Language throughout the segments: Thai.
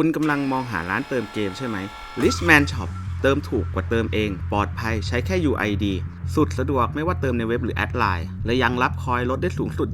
คุณกำลังมองหาร้านเติมเกมใช่ไหม Richman Shop เติมถูกกว่าเติมเอง ปลอดภัยใช้แค่ UID สุดสะดวกไม่ว่าเติมในเว็บหรือแอดไลน์ และยังรับคอยลดได้สูงสุด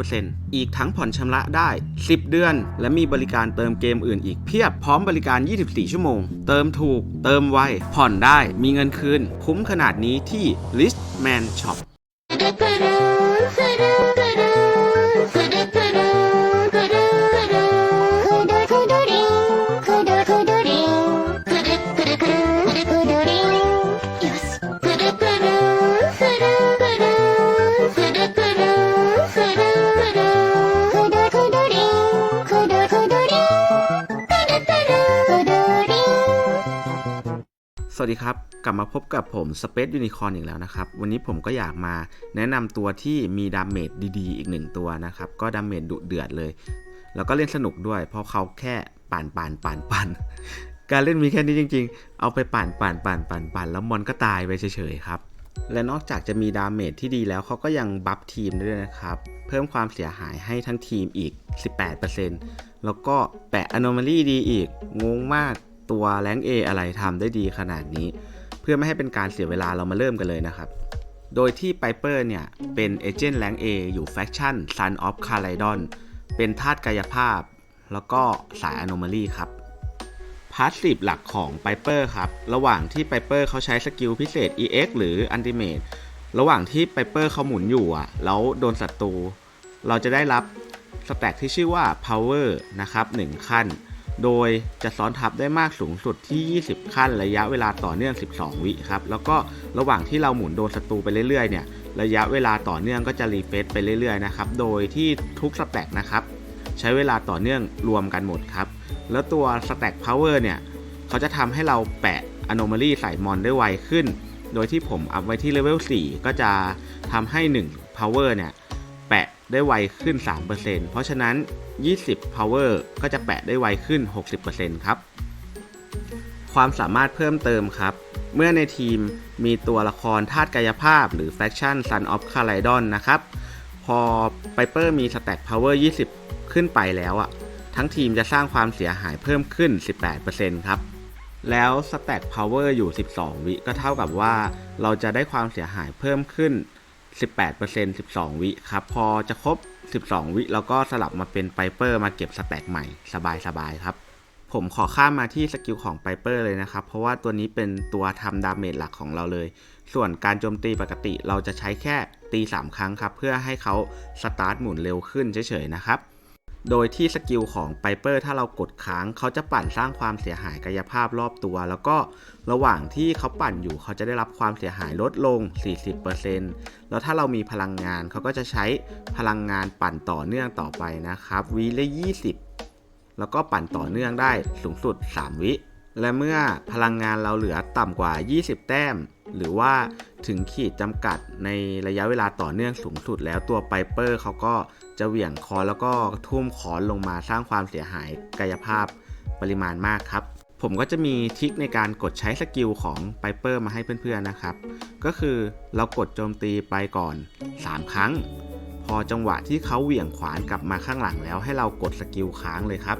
25%อีกทั้งผ่อนชำระได้ 10 เดือน และมีบริการเติมเกมอื่นอีกเพียบพร้อมบริการ 24 ชั่วโมง เติมถูก เติมไว ผ่อนได้ มีเงินคืน คุ้มขนาดนี้ที่ Richman Shop สวัสดีครับ กลับมาพบกับผม Space Unicorn อีกแล้วนะครับ วันนี้ผมก็อยากมาแนะนำตัวที่มีดาเมจดีๆ อีกหนึ่งตัวนะครับ ก็ดาเมจดุเดือดเลย แล้วก็เล่นสนุกด้วย เพราะเขาแค่ปั่นปั่นปั่นปั่นการเล่นมีแค่นี้จริง ๆ เอาไปปั่นปั่นปั่นปั่นปั่นแล้วมอนก็ตายไปเฉยๆครับ และนอกจากจะมีดาเมจที่ดีแล้วเขาก็ยังบัฟทีมด้วยนะครับ เพิ่มความเสียหายให้ทั้งทีมอีก 18%แล้วก็แปะ Anomaly ดีอีกงงมาก ตัวแรง A อะไรทำได้ดีขนาดนี้ เพื่อไม่ให้เป็นการเสียเวลาเรามาเริ่มกันเลยนะครับ โดยที่ไ i เปอร์เนี่ย เป็นเอเจนต์แรง A อยู่แฟคชั่น Sun of c a l y d o n เป็นธาตุกายภาพ แล้วก็สาย Anomaly ครับพาสซีฟหลักของไ i เปอร์ครับ ระหว่างที่ไ i เปอร์เขาใช้สกิลพิเศษ EX หรือ Ultimate ระหว่างที่ไ i เปอร์เขาหมุนอยู่อะ แล้วโดนศัตรู เราจะได้รับสแต็กที่ชื่อว่า Power นะครับ 1 ขั้น โดยจะซ้อนทับได้มากสูงสุดที่ 20 ขั้นระยะเวลาต่อเนื่อง 12 วิครับ แล้วก็ระหว่างที่เราหมุนโดนศัตรูไปเรื่อยๆเนี่ย ระยะเวลาต่อเนื่องก็จะรีเฟซไปเรื่อยๆนะครับ โดยที่ทุกสแต็กนะครับใช้เวลาต่อเนื่องรวมกันหมดครับ แล้วตัวสแต็กพาวเวอร์เนี่ยเขาจะทำให้เราแปะ Anomaly ใส่มอนได้ไวขึ้น โดยที่ผมอัพไว้ที่เลเวล 4 ก็จะทำให้1 Power เนี่ย แปะได้ไวขึ้น 3%เพราะฉะนั้น 20 Power ก็จะแปะได้ไวขึ้น 60%ครับ ความสามารถเพิ่มเติมครับ เมื่อในทีมมีตัวละครธาตุกายภาพ หรือ Faction Sun of c a l y d o n นะครับ พอไ i เปอร์มีสแต็ก Power 20 ขึ้นไปแล้วอะทั้งทีมจะสร้างความเสียหายเพิ่มขึ้น 18%ครับ แล้วสแต็ก Power อยู่ 12 วิก็เท่ากับว่า เราจะได้ความเสียหายเพิ่มขึ้น 18% 12 วิครับ พอจะครบ 12 วิเราก็สลับมาเป็นไ i เปอร์มาเก็บสแต็กใหม่สบายๆครับผมขอข้ามมาที่สกิลของไ i เปอร์เลยนะครับ เพราะว่าตัวนี้เป็นตัวทำดาเมจหลักของเราเลย ส่วนการโจมตีปกติเราจะใช้แค่ตี 3 ครั้งครับ เพื่อให้เขาสตาร์ทหมุนเร็วขึ้นเฉยๆนะครับ โดยที่สกิลของไ i เปอร์ถ้าเรากดค้าง เขาจะปั่นสร้างความเสียหายกายภาพรอบตัว แล้วก็ระหว่างที่เขาปั่นอยู่เขาจะได้รับความเสียหายลดลง 40%แล้วถ้าเรามีพลังงานเขาก็จะใช้พลังงานปั่นต่อเนื่องต่อไปนะครับวีละ20 แล้วก็ปั่นต่อเนื่องได้สูงสุด 3 วิและเมื่อพลังงานเราเหลือต่ำกว่า 20 แต้ม หรือว่าถึงขีดจำกัดในระยะเวลาต่อเนื่องสูงสุดแล้วตัวไ i เปอร์เขาก็ จะเหวี่ยงคอแล้วก็ทุ่มคอนลงมาสร้างความเสียหายกายภาพปริมาณมากครับ ผมก็จะมีทิคในการกดใช้สกิลของไ i เปอร์มาให้เพื่อนๆนะครับ ก็คือเรากดโจมตีไปก่อน 3 ครั้ง พอจังหวะที่เขาเหวี่ยงขวานกลับมาข้างหลังแล้วให้เรากดสกิลค้างเลยครับ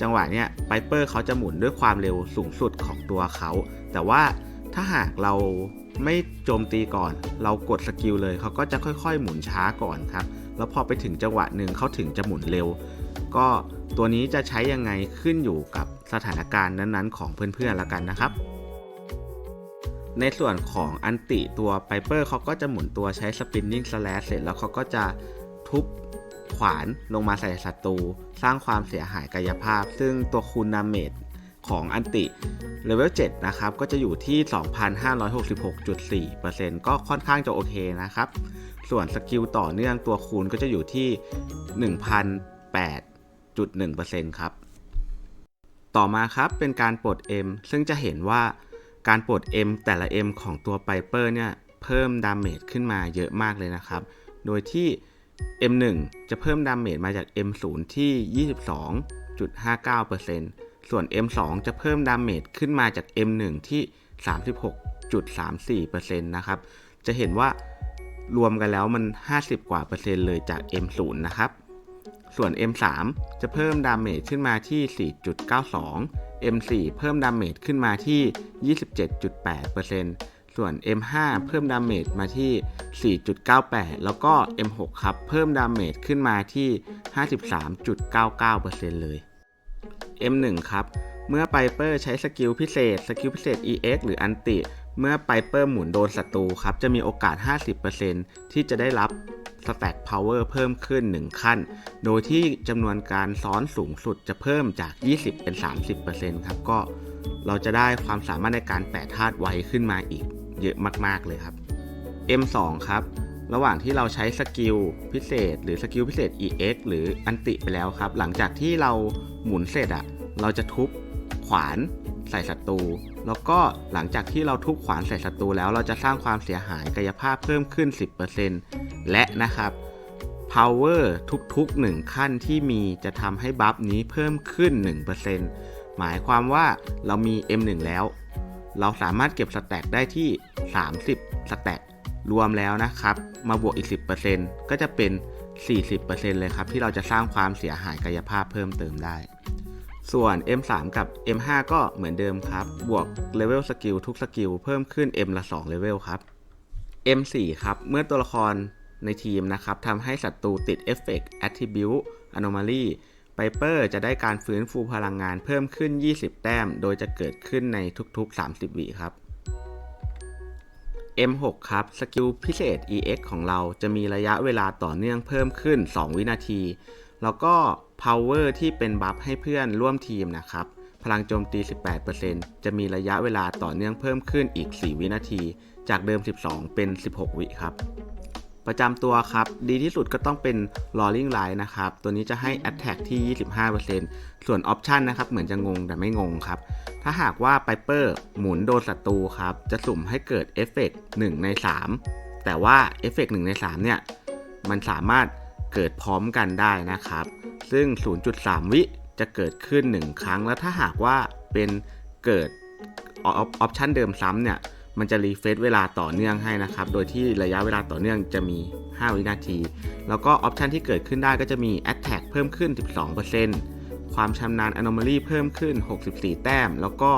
จังหวะเนี้ยไ i เปอร์เขาจะหมุนด้วยความเร็วสูงสุดของตัวเขา แต่ว่าถ้าหากเราไม่โจมตีก่อน เรากดสกิลเลยเขาก็จะค่อยๆ หมุนช้าก่อนครับ แล้วพอไปถึงจังหวะหนึ่งเขาถึงจะหมุนเร็ว ก็ตัวนี้จะใช้ยังไงขึ้นอยู่กับสถานการณ์นั้นๆ ของเพื่อนๆละกันนะครับ ในส่วนของอันติตัวไ i เปอร์เขาก็จะหมุนตัวใช้สปินนิ่งสแลชเสร็จแล้วเขาก็จะทุบขวานลงมาใส่ศัตรูสร้างความเสียหายกายภาพ ซึ่งตัวคูณดาเมจ ของอันติเลเวล7นะครับ ก็จะอยู่ที่ 2,566.4%ก็ค่อนข้างจะโอเคนะครับ ส่วนสกิลต่อเนื่องตัวคูณก็จะอยู่ที่ 1,008.1%ครับ ต่อมาครับเป็นการปลด M ซึ่งจะเห็นว่าการปลด M แต่ละ M ของตัวไ i เปอร์เนี่ยเพิ่มดาเมจขึ้นมาเยอะมากเลยนะครับ โดยที่ M1 จะเพิ่มดาเมจมาจาก M0 ที่ 22.59% ส่วน M2 จะเพิ่มดาเมจขึ้นมาจาก M1 ที่ 36.34%นะครับ จะเห็นว่ารวมกันแล้วมัน 50 กว่าเปอร์เซ็นต์เลยจาก M0 นะครับ ส่วน M3 จะเพิ่มดาเมจขึ้นมาที่ 4.92 M4 เพิ่มดาเมจขึ้นมาที่ 27.8%ส่วน M5 เพิ่มดาเมจมาที่ 4.98 แล้วก็ M6 ครับ เพิ่มดาเมจขึ้นมาที่ 53.99%เลย M1 ครับ เมื่อไปเปอร์ใช้สกิลพิเศษ สกิลพิเศษ EX หรืออันติ เมื่อไปเปอร์หมุนโดนศัตรูครับ จะมีโอกาส 50%ที่จะได้รับ Stack Power เพิ่มขึ้น 1 ขั้น โดยที่จำนวนการซ้อนสูงสุดจะเพิ่มจาก 20 เป็น 30%ครับก็เราจะได้ความสามารถในการแปะธาตุไวขึ้นมาอีกเยอะมาก ๆ เลยครับ M2 ครับ ระหว่างที่เราใช้สกิลพิเศษ หรือสกิลพิเศษ EX หรืออันติไปแล้วครับ หลังจากที่เราหมุนเสร็จอะเราจะทุบขวานใส่ศัตรู แล้วก็หลังจากที่เราทุบขวานใส่ศัตรูแล้วเราจะสร้างความเสียหายกายภาพเพิ่มขึ้น 10%และนะครับ power ทุกๆ 1 ขั้นที่มีจะทำให้บัฟนี้เพิ่มขึ้น 1%หมายความว่าเรามี M1 แล้ว เราสามารถเก็บสแต็กได้ที่ 30สแต็ก รวมแล้วนะครับ มาบวกอีก 10%ก็จะเป็น 40%เลยครับที่เราจะสร้างความเสียหายกายภาพเพิ่มเติมได้ ส่วน M3 กับ M5 ก็เหมือนเดิมครับ บวกเลเวลสกิลทุกสกิลเพิ่มขึ้น M ละ2เลเวลครับ M4 ครับเมื่อตัวละครในทีมนะครับทำให้ศัตรูติดเอฟเฟกต์ Attribute Anomaly ไ i เปอร์จะได้การฟื้นฟูพลังงานเพิ่มขึ้น 20 แต้ม โดยจะเกิดขึ้นในทุกๆ 30 วิครับ M6 ครับ สกิลพิเศษ EX ของเราจะมีระยะเวลาต่อเนื่องเพิ่มขึ้น 2 วินาที แล้วก็ Power ที่เป็นบัฟให้เพื่อนร่วมทีมนะครับ พลังโจมตี 18%จะมีระยะเวลาต่อเนื่องเพิ่มขึ้นอีก 4 วินาที จากเดิม 12 เป็น 16 วิครับ ประจำตัวครับ ดีที่สุดก็ต้องเป็น Rolling Line นะครับ ตัวนี้จะให้ Attack ที่ 25%ส่วน Option นะครับ เหมือนจะงงแต่ไม่งงครับ ถ้าหากว่า Piper หมุนโดนศัตรูครับ จะสุ่มให้เกิดเอฟเฟกต์1ใน 3 แต่ว่าเอฟเฟกต์1ใน 3 เนี่ย มันสามารถเกิดพร้อมกันได้นะครับ ซึ่ง 0.3 วิจะเกิดขึ้น 1 ครั้ง แล้วถ้าหากว่าเป็นเกิดออปชันเดิมซ้ำเนี่ย มันจะรีเฟซเวลาต่อเนื่องให้นะครับ โดยที่ระยะเวลาต่อเนื่องจะมี 5 วินาที แล้วก็ออปชันที่เกิดขึ้นได้ก็จะมี Attack เพิ่มขึ้น 12%ความชำนาญ Anomaly เพิ่มขึ้น 64 แต้ม แล้วก็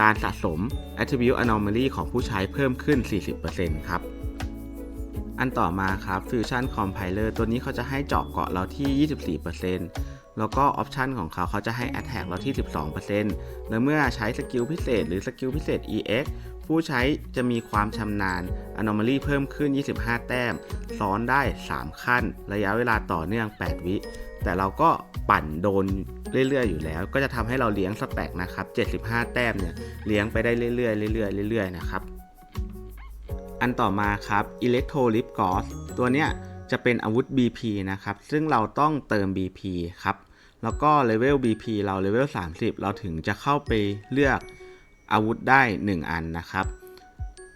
การสะสม Attribute Anomaly ของผู้ใช้เพิ่มขึ้น 40%ครับอันต่อมาครับ Fusion Compiler ตัวนี้เขาจะให้เจาะเกาะเราที่ 24%แล้วก็ออปชันของเขาเขาจะให้ Attack เราที่ 12%แล้วเมื่อใช้สกิลพิเศษหรือสกิลพิเศษ EX ผู้ใช้จะมีความชำนาญ Anomaly เพิ่มขึ้น 25 แต้ม ซ้อนได้ 3 ขั้น ระยะเวลาต่อเนื่อง 8 วิ แต่เราก็ปั่นโดนเรื่อยๆ อยู่แล้ว ก็จะทำให้เราเลี้ยงสแต็กนะครับ 75 แต้มเนี่ย เลี้ยงไปได้เรื่อยๆ เรื่อยๆ เรื่อยๆ นะครับ อันต่อมาครับ Electro Lip Gauze ตัวเนี้ยจะเป็นอาวุธ BP นะครับ ซึ่งเราต้องเติม BP ครับ แล้วก็เลเวล BP เราเลเวล 30 เราถึงจะเข้าไปเลือก อาวุธได้ 1 อันนะครับ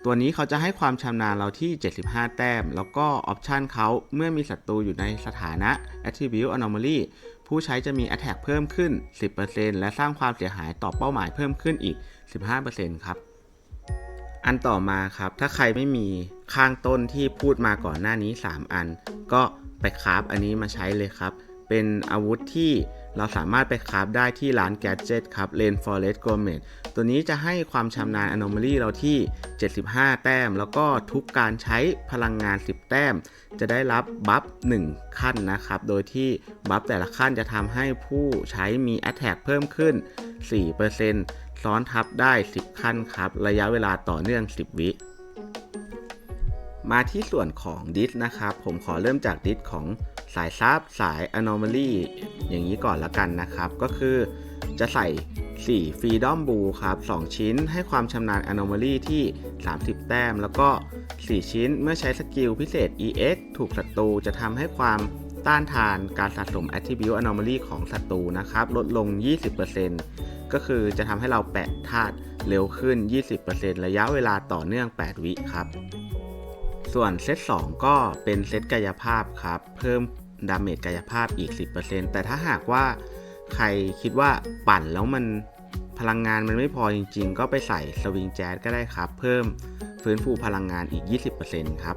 ตัวนี้เขาจะให้ความชำนาญเราที่ 75 แต้ม แล้วก็ออปชันเขาเมื่อมีศัตรูอยู่ในสถานะ Attribute Anomaly ผู้ใช้จะมี Attack เพิ่มขึ้น 10%และสร้างความเสียหายต่อเป้าหมายเพิ่มขึ้นอีก 15%ครับอันต่อมาครับ ถ้าใครไม่มีข้างต้นที่พูดมาก่อนหน้านี้ 3 อัน ก็ไปคราฟอันนี้มาใช้เลยครับ เป็นอาวุธที่ เราสามารถไปคราฟได้ที่ร้านแกจ g ตครับ Rain Forest Gourmet ตัวนี้จะให้ความชำนาญ Anomaly เราที่ 75 แต้ม แล้วก็ทุกการใช้พลังงาน 10 แต้ม จะได้รับบัฟ 1 ขั้นนะครับ โดยที่บัฟแต่ละขั้นจะทำให้ผู้ใช้มี Attack เพิ่มขึ้น 4%ซ้อนทับได้ 10 ขั้นครับ ระยะเวลาต่อเนื่อง 10 วิ มาที่ส่วนของดิสนะครับ ผมขอเริ่มจากดิสของสายซับสาย Anomaly อย่างนี้ก่อนละกันนะครับ ก็คือจะใส่ 4 Freedom b l u ครับ 2 ชิ้นให้ความชำนาญ Anomaly ที่ 30 แต้ม แล้วก็ 4 ชิ้นเมื่อใช้สกิลพิเศษ EX ถูกศัตรูจะทำให้ความต้านทานการสะสม Attribute Anomaly ของศัตรูนะครับ ลดลง 20%ก็คือจะทำให้เราแปะธาตุเร็วขึ้น 20%ระยะเวลาต่อเนื่อง 8 วิครับ ส่วนเซต2ก็เป็นเซตกายภาพครับ เพิ่มดาเมจกายภาพอีก 10%แต่ถ้าหากว่าใครคิดว่าปั่นแล้วมันพลังงานมันไม่พอจริง ๆ ก็ไปใส่สวิงแจ๊สก็ได้ครับ เพิ่มฟื้นฟูพลังงานอีก 20%ครับ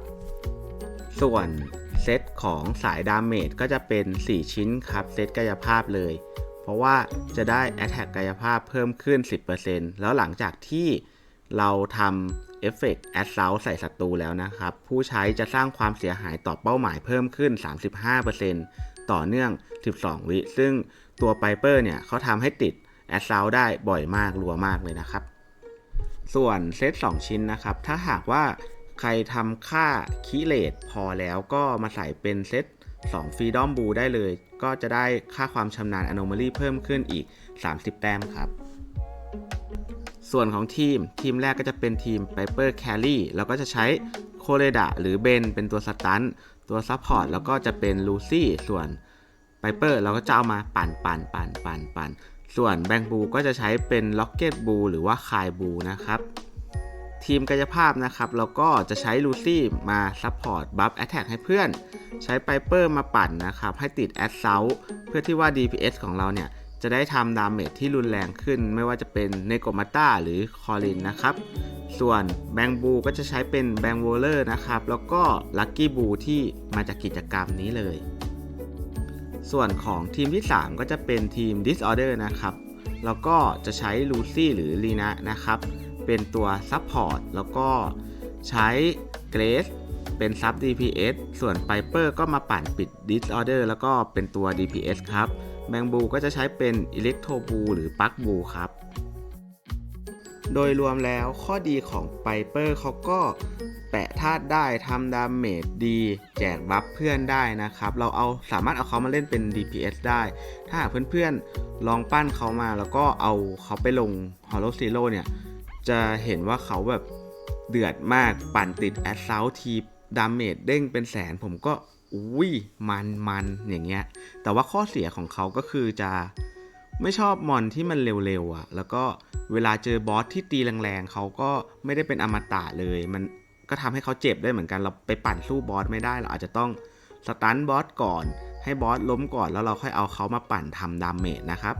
ส่วนเซตของสายดาเมจก็จะเป็น 4 ชิ้นครับเซตกายภาพเลย เพราะว่าจะได้ Attack กายภาพเพิ่มขึ้น 10%แล้วหลังจากที่เราทำ เอฟเฟกต์ Assault ใส่ศัตรูแล้วนะครับ ผู้ใช้จะสร้างความเสียหายต่อเป้าหมายเพิ่มขึ้น 35%ต่อเนื่อง 12 วิ ซึ่งตัวไ i เปอร์เนี่ยเขาทำให้ติด Assault ได้บ่อยมากรัวมากเลยนะครับ ส่วนเซต 2 ชิ้นนะครับ ถ้าหากว่าใครทำค่าคิเลตพอแล้วก็มาใส่เป็นเซต2 Freedom b l u ได้เลย ก็จะได้ค่าความชำนาญ Anomaly เพิ่มขึ้นอีก 30 แต้มครับ ส่วนของทีมทีมแรกก็จะเป็นทีม Piper Carry แล้วก็จะใช้โคเ d ด a หรือเบนเป็นตัวสตันตัวซัพพอร์ตแล้วก็จะเป็นลูซี่ส่วน Piper เราก็จะเอามาปั่นปั่นปั่นปั่นปั่นส่วนแบงบูก็จะใช้เป็นล็อกเก็ตบูหรือว่าคายบูนะครับ ทีมกายภาพนะครับเราก็จะใช้ลูซี่มาซัพพอร์ตบัฟแอตแทกให้เพื่อน ใช้ไ i เปอร์มาปั่นนะครับ ให้ติดแอดเซลเพื่อที่ว่า DPS ของเราเนี่ย จะได้ทำดาเมจที่รุนแรงขึ้น ไม่ว่าจะเป็นเนโกมาต้าหรือคอรินนะครับ ส่วนแบงบูก็จะใช้เป็นแบงโวเลอร์นะครับ แล้วก็ลัคกี้บูที่มาจากกิจกรรมนี้เลย ส่วนของทีมที่ 3 ก็จะเป็นทีม Disorder นะครับ แล้วก็จะใช้ลูซี่หรือลีนะนะครับ เป็นตัวซับพอร์ตแล้วก็ใช้เกรสเป็นซับ DPS ส่วน Piper ก็มาปั่นปิด Disorder แล้วก็เป็นตัว DPS ครับ แบงบูก็จะใช้เป็น Electro b l u หรือ Park b l u ครับ โดยรวมแล้วข้อดีของ Piper เขาก็แปะธาตุได้ทำดาเมจดี แจกบัฟเพื่อนได้นะครับ เราเอาสามารถเอาเขามาเล่นเป็น DPS ได้ ถ้าเพื่อนๆลองปั้นเขามาแล้วก็เอาเขาไปลง Hollow Zero เนี่ย จะเห็นว่าเขาแบบเดือดมากปั่นติดแอดเซลทีดาเมจเด้งเป็นแสนผมก็ อุ้ยมันมันอย่างเงี้ย แต่ว่าข้อเสียของเขาก็คือจะไม่ชอบมอนที่มันเร็วๆอะ่ะ แล้วก็เวลาเจอบอสที่ตีแรงๆเขาก็ไม่ได้เป็นอมตะเลย มันก็ทำให้เขาเจ็บได้เหมือนกัน เราไปปั่นสู้บอสไม่ได้ เราอาจจะต้องสตันบอสก่อน ให้บอสล้มก่อนแล้วเราค่อยเอาเขามาปั่นทำดาเมจนะครับ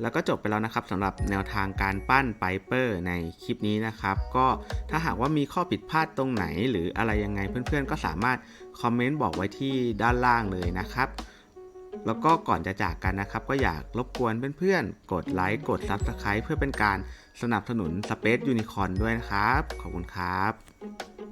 แล้วก็จบไปแล้วนะครับสำหรับแนวทางการปั้นไ i เปอร์ในคลิปนี้นะครับ ก็ถ้าหากว่ามีข้อผิดพลาดตรงไหนหรืออะไรยังไงเพื่อนๆ ก็สามารถ คอมเมนต์บอกไว้ที่ด้านล่างเลยนะครับ แล้วก็ก่อนจะจากกันนะครับ ก็อยากรบกวนเพื่อนๆ กดไลค์กด Subscribe เพื่อเป็นการสนับสนุน Space Unicorn ด้วยนะครับ ขอบคุณครับ